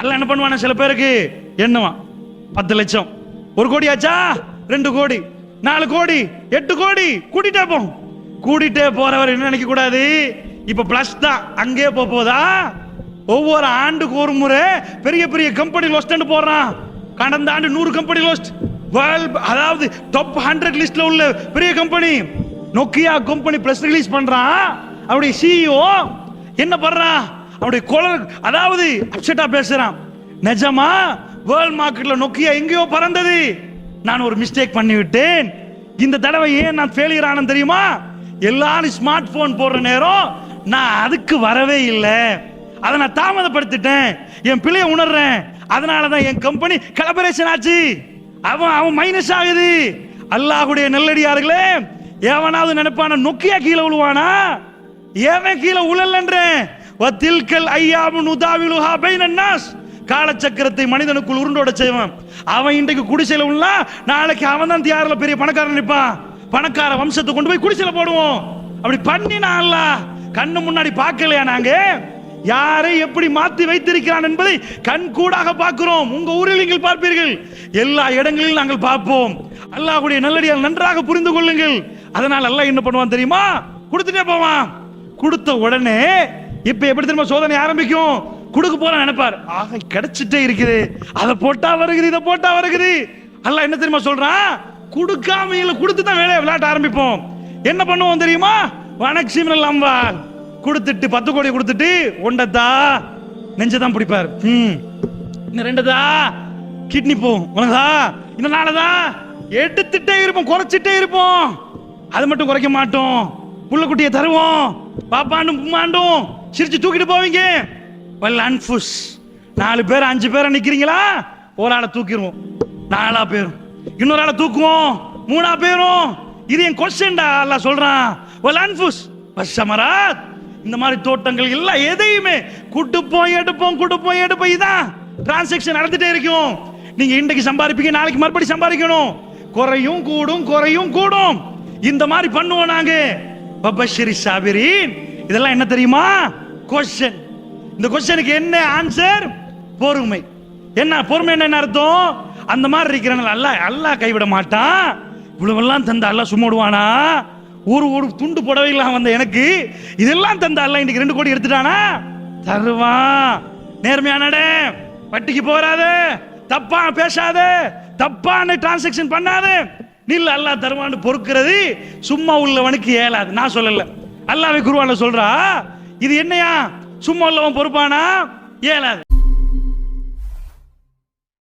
அல்ல என்ன பண்ணுவானா சில பேருக்கு? எண்ணுவான் பத்து லட்சம். ஒரு கோடி ஆச்சா? ரெண்டு கோடி. நாலு கோடி. எட்டு கோடி. கூட்டிட்டே போ. கூட்டிட்டே போறவர் என்ன நினைக்க கூடாது? இப்ப பிளஸ் தான். அங்கே போக போதா? ஒவ்வொரு ஆண்டுக்கு ஒரு முறை பெரிய பெரிய கம்பெனி லோஸ்ட் போடுறான். கடந்த ஆண்டு நூறு கம்பெனி லோஸ்ட் வேர்ல்ட் அதாவது டாப் ஹண்ட்ரட் லிஸ்ட்ல உள்ள பெரிய company Nokia company press release பண்றான். அவருடைய சிஇஓ என்ன பண்றான்? அவருடைய குரல் அதாவது அப்செட்டா பேசுறான். நிஜமா? வேர்ல்ட் மார்க்கெட்ல நோக்கியா எங்கேயோ பறந்தது. நான் ஒரு மிஸ்டேக் பண்ணிவிட்டேன். இந்த தடவை ஏன் நான் ஃபெயிலியர் ஆனேன் தெரியுமா? எல்லாரும் ஸ்மார்ட் போன் போடுற நேரம் நான் அதுக்கு வரவே இல்லை. அதை நான் தாமதப்படுத்திட்டேன். என் பிள்ளைய உணர்றேன். அதனால தான் என் கம்பெனி கலபரேஷன் ஆச்சு. அவன் அவன் மைனஸ் ஆகுது. அல்லாஹுடைய நெல்லடியார்களே எவனாவது நினைப்பான நொக்கியா கீழே விழுவானா ஏவன் கீழே உழலன்றேன் வத்தில்கல் ஐயாபு நுதாவிலுஹா பைனன் நாஸ் காலச்சக்கரத்தை மனிதனுக்குள் உருண்டோட செய்வான். அவன் இன்றைக்கு குடிசையில் உள்ளா நாளைக்கு அவன் தான் தியாரில் பெரிய பணக்காரன் நிற்பான். பணக்கார வம்சத்தை கொண்டு போய் குடிசையில் போடுவோம். அப்படி பண்ணினான்ல. கண்ணு முன்னாடி பார்க்கலையா நாங்க? யாரை எப்படி மாத்தி வைத்திருக்கிறான் என்பதை கண் கூடாக பார்க்கிறோம். உங்க ஊரில் நீங்கள் பார்ப்பீர்கள். எல்லா இடங்களிலும் நாங்கள் பார்ப்போம். அல்லாஹ்வுடைய நல்லடியால் நன்றாக புரிந்து கொள்ளுங்கள். அதனால் அல்லாஹ் என்ன பண்ணுவான் தெரியுமா? கொடுத்துட்டே போவான். கொடுத்த உடனே இப்ப எப்படி தெரியுமா சோதனை ஆரம்பிக்கும்? கொடுக்க போற நினைப்பார். ஆக கிடைச்சிட்டே இருக்குது. அதை போட்டா வருகுது இதை போட்டா வருகுது. அல்ல என்ன தெரியுமா சொல்றான் கொடுக்காம இல்ல கொடுத்து தான் வேலையை விளையாட்ட ஆரம்பிப்போம். என்ன பண்ணுவோம் தெரியுமா? வனக்ஷிமன் அம்பால் கொடுத்துட்டு பத்து கோடி கொடுத்துட்டு ஒண்டதா நெஞ்சதான் பிடிப்பார். ம் இன்னும் ரெண்டுதா? கிட்னி போகும். உனதா? இன்னும் நாளதா எடுத்துட்டே இருப்போம் குறைச்சிட்டே இருப்போம். அது மட்டும் குறைக்க மாட்டோம். புள்ளக்குட்டியை தருவோம். பாப்பாண்டும் உம்மாண்டும் சிரிச்சு தூக்கிட்டு போவீங்க. வெல் அன்ஃபுஸ் நாலு பேர் அஞ்சு பேரை நிற்கிறீங்களா ஒரு ஆளை தூக்கிடுவோம் நாலா பேரும். இன்னொரு ஆளை தூக்குவோம். மூணா பேரும். இது என் கொஸ்டின்டா அல்லாஹ் சொல்றான். வெல் அன்ஃபுஸ் வசமராத். இந்த மாதிரி தோட்டங்கள் எல்லாம் எதையுமே குட்டுப்போம் எடுப்போம் குட்டுப்போம் எடுப்போம். இதான் டிரான்சாக்ஷன் நடந்துட்டே இருக்கும். நீங்க இன்றைக்கு சம்பாதிப்பீங்க நாளைக்கு மறுபடி சம்பாதிக்கணும். குறையும் கூடும் குறையும் கூடும். இந்த மாதிரி பண்ணுவோம் நாங்கள் பபஷரி சாபிரின். இதெல்லாம் என்ன தெரியுமா? கொஸ்டின் இந்த கொஸ்டினுக்கு என்ன ஆன்சர் பொறுமை. என்ன பொறுமை என்ன அர்த்தம்? அந்த மாதிரி இருக்கிறனால அல்லா அல்லாஹ் கைவிட மாட்டான். இவ்வளவெல்லாம் தந்த அல்லாஹ் சும்மா விடுவானா? ஒரு ஒரு துண்டு புடவைலாம் வந்த எனக்கு இதெல்லாம் தந்த அல்லாஹ் இன்னைக்கு ரெண்டு கோடி எடுத்துட்டானா? தருவான். நேர்மையானடே வட்டிக்கு போறாத தப்பா பேசாது. தப்பான டிரான்சாக்ஷன் பண்ணாது. நில் அல்லாஹ் தருவான்னு பொறுக்கிறது சும்மா உள்ளவனுக்கு ஏலாது. நான் சொல்லல. அல்லாஹ்வே குருவான சொல்றா இது என்னையா? சும்மா உள்ளவன் பொறுப்பானா? ஏலாது.